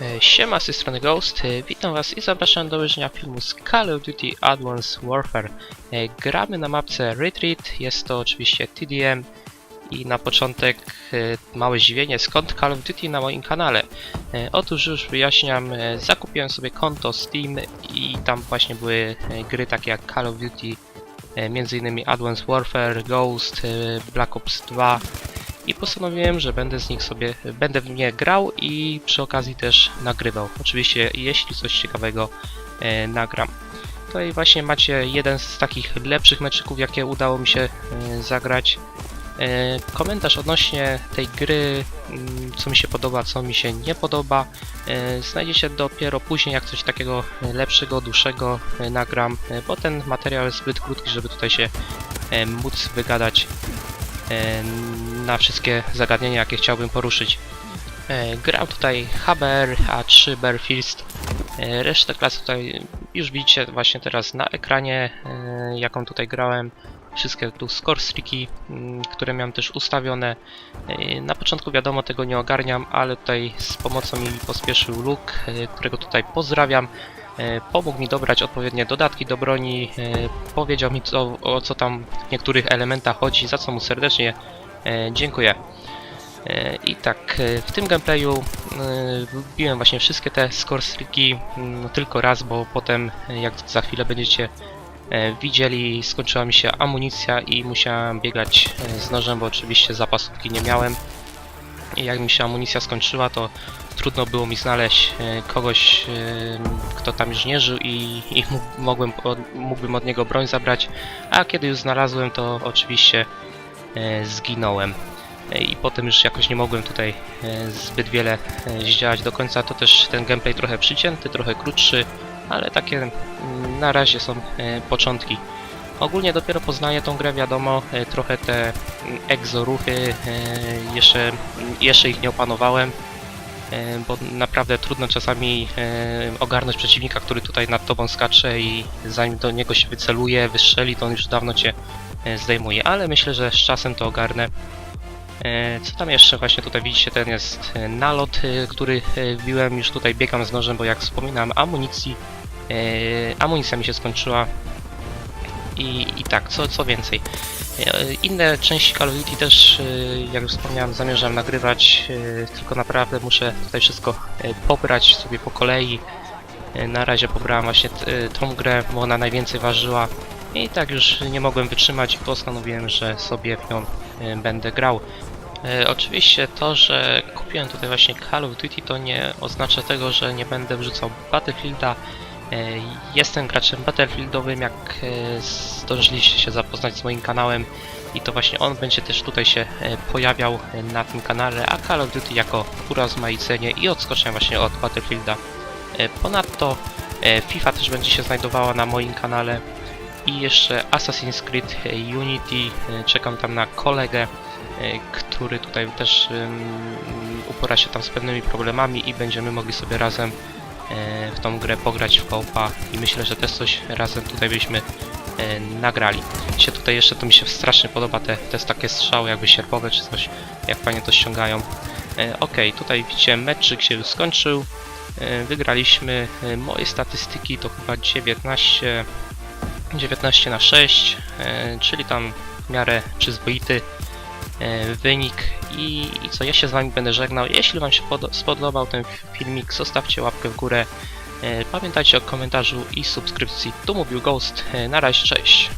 E, Siema, z tej strony Ghost, E, witam was i zapraszam do obejrzenia filmu z Call of Duty Advanced Warfare. E, Gramy na mapce Retreat, jest to oczywiście TDM i na początek małe zdziwienie, skąd Call of Duty na moim kanale. Otóż już wyjaśniam, zakupiłem sobie konto Steam i tam właśnie były gry takie jak Call of Duty, m.in. Advanced Warfare, Ghost, Black Ops 2, i postanowiłem, że będę z nich sobie, będę w nie grał i przy okazji też nagrywał. Oczywiście, jeśli coś ciekawego e, nagram. Tutaj właśnie macie jeden z takich lepszych meczyków, jakie udało mi się e, zagrać. E, komentarz odnośnie tej gry, mm, co mi się podoba, co mi się nie podoba, e, znajdziecie dopiero później, jak coś takiego e, lepszego, dłuższego e, nagram, e, bo ten materiał jest zbyt krótki, żeby tutaj się e, móc wygadać e, na wszystkie zagadnienia, jakie chciałbym poruszyć. E, Grał tutaj HBR, A3, Bearfist. E, Resztę klas tutaj już widzicie właśnie teraz na ekranie, e, jaką tutaj grałem. Wszystkie tu score mm, które miałem też ustawione. Na początku wiadomo tego nie ogarniam, ale tutaj z pomocą mi pospieszył Luke, którego tutaj pozdrawiam. Pomógł mi dobrać odpowiednie dodatki do broni, powiedział mi co, o co tam w niektórych elementach chodzi, za co mu serdecznie dziękuję. E, I tak, e, w tym gameplayu e, wbiłem właśnie wszystkie te score mm, tylko raz, bo potem, e, jak za chwilę będziecie e, widzieli, skończyła mi się amunicja i musiałem biegać e, z nożem, bo oczywiście zapasówki nie miałem. I jak mi się amunicja skończyła, to trudno było mi znaleźć e, kogoś, e, kto tam już nie żył i, i mógł- mogłem, od, mógłbym od niego broń zabrać. A kiedy już znalazłem, to oczywiście e, zginąłem. E, I potem już jakoś nie mogłem tutaj e, zbyt wiele e, zdziałać do końca. To też ten gameplay trochę przycięty, trochę krótszy, ale takie mm, na razie są e, początki. Ogólnie dopiero poznaję tą grę, wiadomo, e, trochę te mm, egzoruchy, e, jeszcze, jeszcze ich nie opanowałem, e, bo naprawdę trudno czasami e, ogarnąć przeciwnika, który tutaj nad tobą skacze i zanim do niego się wyceluje, wystrzeli, to on już dawno cię e, zdejmuje, ale myślę, że z czasem to ogarnę. E, Co tam jeszcze? Właśnie tutaj widzicie, ten jest e, nalot, e, który e, wbiłem, już tutaj biegam z nożem, bo jak wspominałem, amunicji, e, amunicja mi się skończyła i, i tak, co, co więcej. E, Inne części Call of Duty też, e, jak już wspomniałem, zamierzam nagrywać, e, tylko naprawdę muszę tutaj wszystko e, pobrać sobie po kolei. E, Na razie pobrałem właśnie e, tą grę, bo ona najwięcej ważyła i tak już nie mogłem wytrzymać i postanowiłem, że sobie w nią e, będę grał. E, Oczywiście to, że kupiłem tutaj właśnie Call of Duty to nie oznacza tego, że nie będę wrzucał Battlefielda. E, Jestem graczem Battlefieldowym, jak zdążyliście się zapoznać z moim kanałem i to właśnie on będzie też tutaj się pojawiał na tym kanale, a Call of Duty jako urozmaicenie i odskocznia właśnie od Battlefielda. Ponadto FIFA też będzie się znajdowała na moim kanale i jeszcze Assassin's Creed e, Unity. E, Czekam tam na kolegę, e, który tutaj też upora się tam z pewnymi problemami i będziemy mogli sobie razem w tą grę pograć w koopa i myślę, że też coś razem tutaj byśmy nagrali. Się tutaj jeszcze to mi się strasznie podoba te, te takie strzały jakby sierpowe czy coś, jak fajnie to ściągają. Ok, tutaj widzicie meczyk się już skończył. Wygraliśmy. Moje statystyki to chyba 19 19 na 6, e, czyli tam w miarę przyzwoity e, wynik I, co, ja się z wami będę żegnał. Jeśli wam się pod- spodobał ten filmik, zostawcie łapkę w górę. E, Pamiętajcie o komentarzu i subskrypcji. Tu mówił Ghost. Na razie, cześć.